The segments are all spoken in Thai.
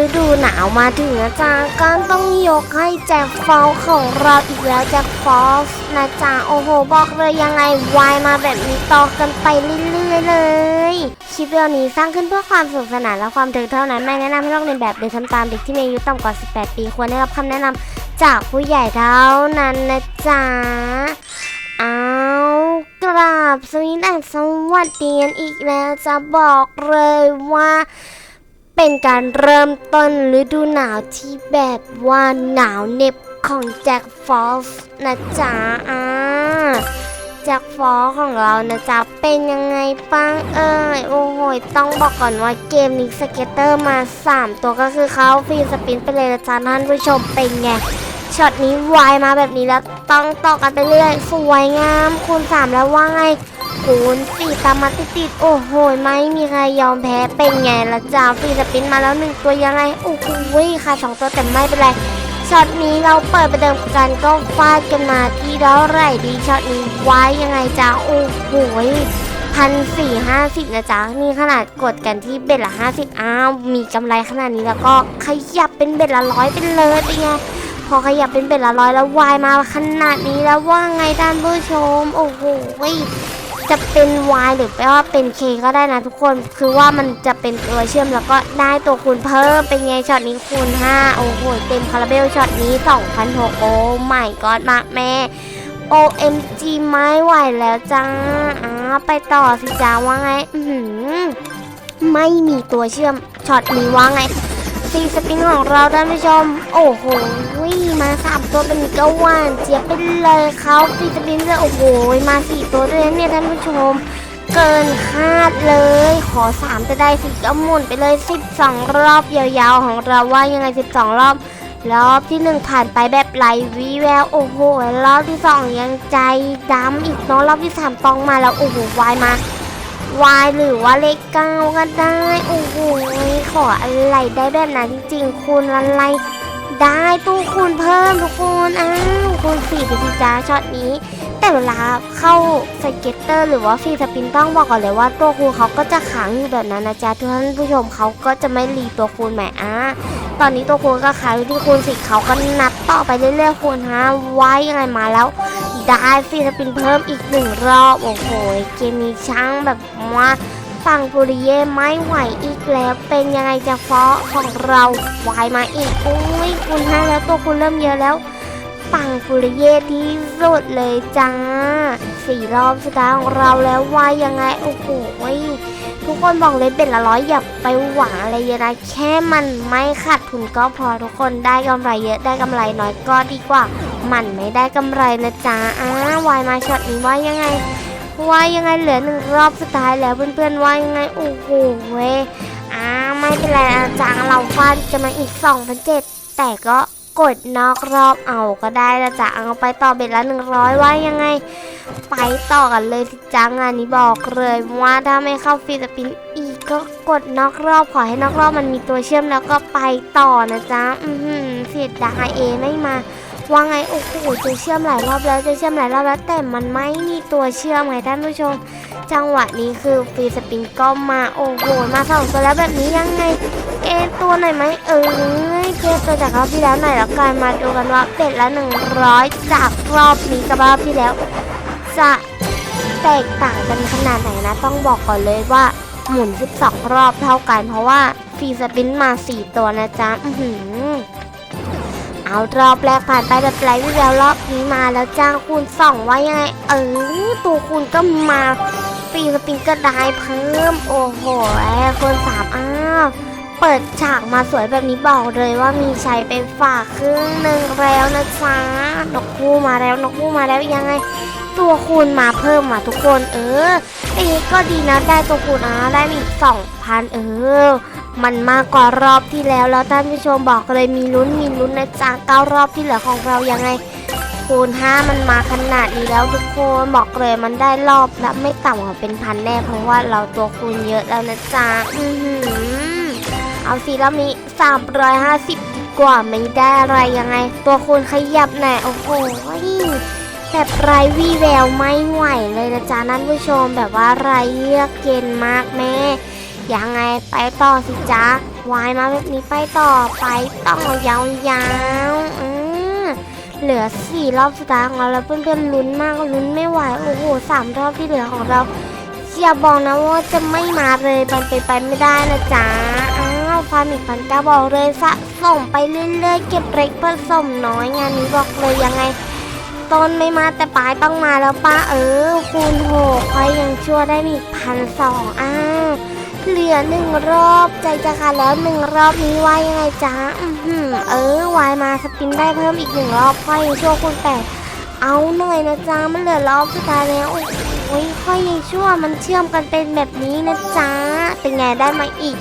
ฤดูหนาวมาถึงนะจ๊ะก็ต้องยกให้แจ็คฟอลของเราอีกแล้วแจ็คฟอลนะจ๊ะโอ้โห บอกเลยยังไงวายมาแบบนี้ต่อกันไปเรื่อยๆเลยคลิปวิดีโอนี้สร้างขึ้นเพื่อความสนุกสนานและความถึงเท่านั้นไม่แนะนำให้ลอกเลียนแบบหรือทำตามเด็กที่มีอายุต่ำกว่า 18 ปีควรได้รับคำแนะนำจากผู้ใหญ่เท่านั้นนะจ๊ะเอากราบสวีดัสสวัสดีกันอีกแล้วจะบอกเลยว่า เป็นการเริ่มต้นฤดูหนาวที่แบบว่าหนาวเหน็บของแจ็คฟอสนะจ๊ะอ่าแจ็คฟอสของเรานะจ๊ะ เป็นยังไงบ้างเอ่ยโอ้โหต้องบอกก่อนว่าเกมนี้สเก็ตเตอร์มา 3 ตัวก็คือเขาฟีสปินไปเลยนะจ๊ะท่านผู้ชมเป็นไงช็อตนี้วายมาแบบนี้แล้วต้องต่อกันไปเรื่อยสวยงามคูณสามแล้วว่าไง คูณสี่ตามมาติดติดโอ้โหไม่มีใครยอมแพ้เป็นไงละจ้าฟรีสปินมาแล้วหนึ่งตัวยังไงโอ้โหค่ะสองตัวแต่ไม่เป็นไรช็อตนี้เราเปิดประเดิมกันก็ฟาดกันมาที่เท่าไหร่ดีช็อตนี้ไวายยังไงจ้าโอ้โหพันสี่ห้าสิบนะจ๊ะนี่ขนาดกดกันที่เบ็ดละห้าสิบอ้าวมีกำไรขนาดนี้แล้วก็ขยับเป็นเบ็ดละร้อยเป็นเลยเป็นไงพอขยับเป็นเป็ดละร้อยแล้ววายมาขนาดนี้แล้วว่าไงท่านผู้ชม โอ้โห จะเป็นวายหรือแปลว่าเป็นเคก็ได้นะทุกคน คือว่ามันจะเป็นตัวเชื่อมแล้วก็ได้ตัวคูณเพิ่ม เป็นไงช็อตนี้คูณ 5 โอ้โห เต็มคาราเบลช็อตนี้ 2,006โอ้ไม่กอดมากแม่ OMG ไม่ไหวแล้วจ้าอ่าไปต่อสิจ้าว่าไง ไม่มีตัวเชื่อมช็อตนี้ว่าไง ซีสปินของเราท่านผู้ชม โอ้โหมาสามตัวเป็นกระวานเจียบไปเลยเขาซีสปินเลยโอ้โหมาสี่ตัวด้วยนเนี่ยท่านผู้ชม เกินคาดเลย ขอสามจะได้สิก็หมุนไปเลย12รอบยาวๆของเราว่ายังไง12รอบรอบที่หนึ่งผ่านไปแบบไหลวีแววโอ้โหรอบที่สองยังใจดำอีกเนาะรอบที่สามต้องมาแล้วโอ้โหวายมา วายหรือว่าเลขเก้าก็ได้ โอ้โหขออะไรได้แบบนั้นจริงๆคูณอะไรได้ตู้คูณเพิ่มทุกคนอ้าวคูณสี่ไปสิจ้าช็อตนี้ แต่เวลาเข้าสเก็ตเตอร์ หรือว่าฟรีสปินต้องบอกก่อนเลยว่าตัวคูณเขาก็จะขังอยู่แบบนั้นนะจ๊ะทุกท่านผู้ชมเขาก็จะไม่รีตัวคูณใหม่อะตอนนี้ตัวคูณก็ขังอยู่ที่คูณสี่เขาก็นับต่อไปเรื่อยๆคูณห้าไว้ยังไงมาแล้ว ได้ฟรีสปินเพิ่มอีกหนึ่งรอบ โอ้โห เกมนี้ช่างแบบว่าฟังปุริเย่ไม่ไหวอีกแล้วเป็นยังไงจะฟอของเราวายมาอีกโอ้ยคุณห้แล้วตัวคุณเริ่มเยอะแล้วปังปุริเย่ที่สุดเลยจ้าสี่รอบสุดท้ายของเราแล้วว่ายังไงโอ้โหทุกคนบอกเลยเป็นละร้อยอย่าไปหวังอะไรเยอะนะแค่มันไม่ขาดทุนก็พอทุกคนได้กำไรเยอะได้กำไรน้อยก็ดีกว่า มันไม่ได้กำไรนะจ๊ะอ้าวายมาช็อตนี้ว่ายังไงว่ายังไงเหลือหนึ่งรอบสุดท้ายแล้วเพื่อนๆว่ายังไงโอ้โหเว้ยอ่าไม่เป็นไรอาจารย์เราฟาดจะมาอีก2,007แต่ก็กดนอกรอบเอาก็ได้ละจ้ะเอาไปต่อเบ็ดละ100ว่ายังไง ไปต่อกันเลยสิจ้างานนี้บอกเลยว่าถ้าไม่เข้าฟรีสปินอีกก็กดนอกรอบขอให้นอกรอบมันมีตัวเชื่อมแล้วก็ไปต่อนะจ๊ะอือหือเสียดายเอไม่มา ว่าไงโอ้โหจะเชื่อมหลายรอบแล้วจะเชื่อมหลายรอบแล้วแต่มันไม่มีตัวเชื่อมไงท่านผู้ชม จังหวะนี้คือฟรีสปินก็มาโอ้โหมาสองตัวแล้วแบบนี้ยังไงเอตัวหน่อยไหมเออเกตัวจากรอบที่แล้วหน่อยแล้วกันมาดูกันว่าเป็ดละ100จากรอบนี้กับรอบที่แล้ว จะแตกต่างกันขนาดไหนนะ ต้องบอกก่อนเลยว่าหมุน 12 รอบเท่ากัน เพราะว่าฟรีสปินมา 4 ตัวนะจ๊ะ อือหือ เอารอบแรกผ่านไปแบบไร้วิแววรอบนี้มาแล้วจ้างคูณสองว่ายังไง เออตัวคูณก็มาฟรีสปินก็ได้เพิ่ม โอ้โหคูณสามอ้าวเปิดฉากมาสวยแบบนี้บอกเลยว่ามีชัยไปฝากครึ่งหนึ่งแล้วนะจ๊ะนกคู่มาแล้วนกคู่มาแล้วยังไง ตัวคูณมาเพิ่มมาทุกคน เออเอ้ก็ดีนะได้ตัวคูณนะได้อีกสองพันเออ มันมากกว่ารอบที่แล้วแล้วท่านผู้ชมบอกเลยมีลุ้นมีลุ้นนะจ๊ะเก้ารอบที่เหลือของเรายังไงคูณ5มันมาขนาดนี้แล้วทุกคนบอกเลยมันได้รอบละไม่ต่ำกว่าเป็นพันแน่เพราะว่าเราตัวคูณเยอะแล้วนะจ๊ะอือหือเอาสิรอบนี้350ดีกว่าไม่ได้อะไรยังไง ตัวคูณขยับหน่อยโอ้โหแบบไรวีแววไม่ไหวเลยนะจ๊ะนั่นผู้ชมแบบว่าไรเยือกเย็นมากแม่ ยังไงไปต่อสิจ๊ะวายมาแบบนี้ไปต่อไปต้องยาวๆอืมเหลือสี่รอบสุดท้ายของเราแล้วเพื่อนๆลุ้นมากลุ้นไม่ไหวโอ้โหสามรอบที่เหลือของเราอย่าบอกนะว่าจะไม่มาเลยมันเป็นไปไม่ได้นะจ๊ะอ้าวฟาร์มอีกพันเก้าบอกเลยสะสมไปเรื่อยๆเก็บเล็กผสมน้อยงานนี้บอกเลยยังไง ต้นไม่มาแต่ปลายต้องมาแล้วป้าเออ คูณหกครยังชั่วได้มีกพันสองอ้าวเหลือหนึ่งรอบใจจะขาดแล้วหนึ่งรอบนี้ว่ายังไงจ๊ะอือหือเออวายมาสปินได้เพิ่มอีกหนึ่งรอบค่อยยังชั่วคูณแปดเอาหน่อยนะจ๊ะมันเหลือรอบสุดท้ายแล้วโอ้ยค่อยยังชั่วมันเชื่อมกันเป็นแบบนี้นะจ๊ะเป็นไงได้มาอีก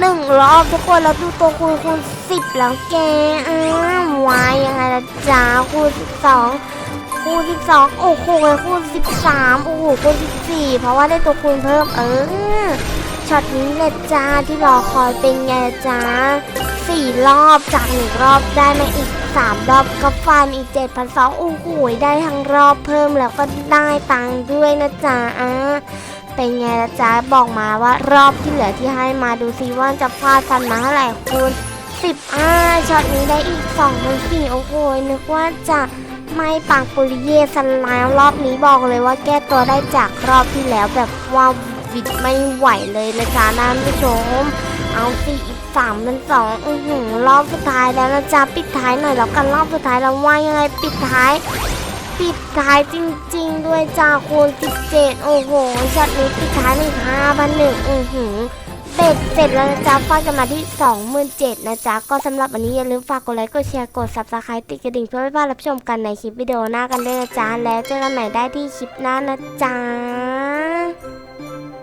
หนึ่งรอบทุกคนแล้วดูตัวคูณคูณสิบแล้วแกอ้าววายยังไงละจ๊ะคูณสิบสอง คูณ12 โอ้โหคูณ13 โอ้โหคูณ14 เพราะว่าได้ตัวคูณเพิ่มเออช็อตนี้เลยจ้าที่รอคอยเป็นไงจ้าสี่รอบจากหนึ่งรอบได้มาอีก3รอบก็ฟาร์มอีก7,200โอ้โหได้ทั้งรอบเพิ่มแล้วก็ได้ตังค์ด้วยนะจ๊ะอะเป็นไงละจ๊ะบอกมาว่ารอบที่เหลือที่ให้มาดูซิว่าจะฟาดฟันมาเท่าไหร่คูณ10อ่าช็อตนี้ได้อีก2 0 0 4โอ้โหนึกว่าจะ ไม่ปังปุริเย่สลายรอบนี้บอกเลยว่าแก้ตัวได้จากรอบที่แล้วแบบว่าวิดไม่ไหวเลยนะจ๊ะท่านผู้ชม เอาสิอีกสามเป็นสองอือหือรอบสุดท้ายแล้วนะจ๊ะปิดท้ายหน่อยแล้วกันรอบสุดท้ายแล้วว่ายังไงปิดท้าย ปิดท้ายจริง ๆ ด้วยจ้าคูณ17 โอ้โหช็อตนี้ปิดท้ายหนึ่งห้าพันหนึ่งอือหือ เป็ดเสร็จแล้วนะจ๊ะฟาดกันมาที่ 27,000นะจ๊ะ ก็สำหรับวันนี้อย่าลืมฝากกดไลค์ กดแชร์ กด subscribe ติดกระดิ่งเพื่อไม่พลาดรับชมกันในคลิปวิดีโอหน้ากันด้วยนะจ๊ะ แล้วเจอกันใหม่ได้ที่คลิปหน้านะจ๊ะ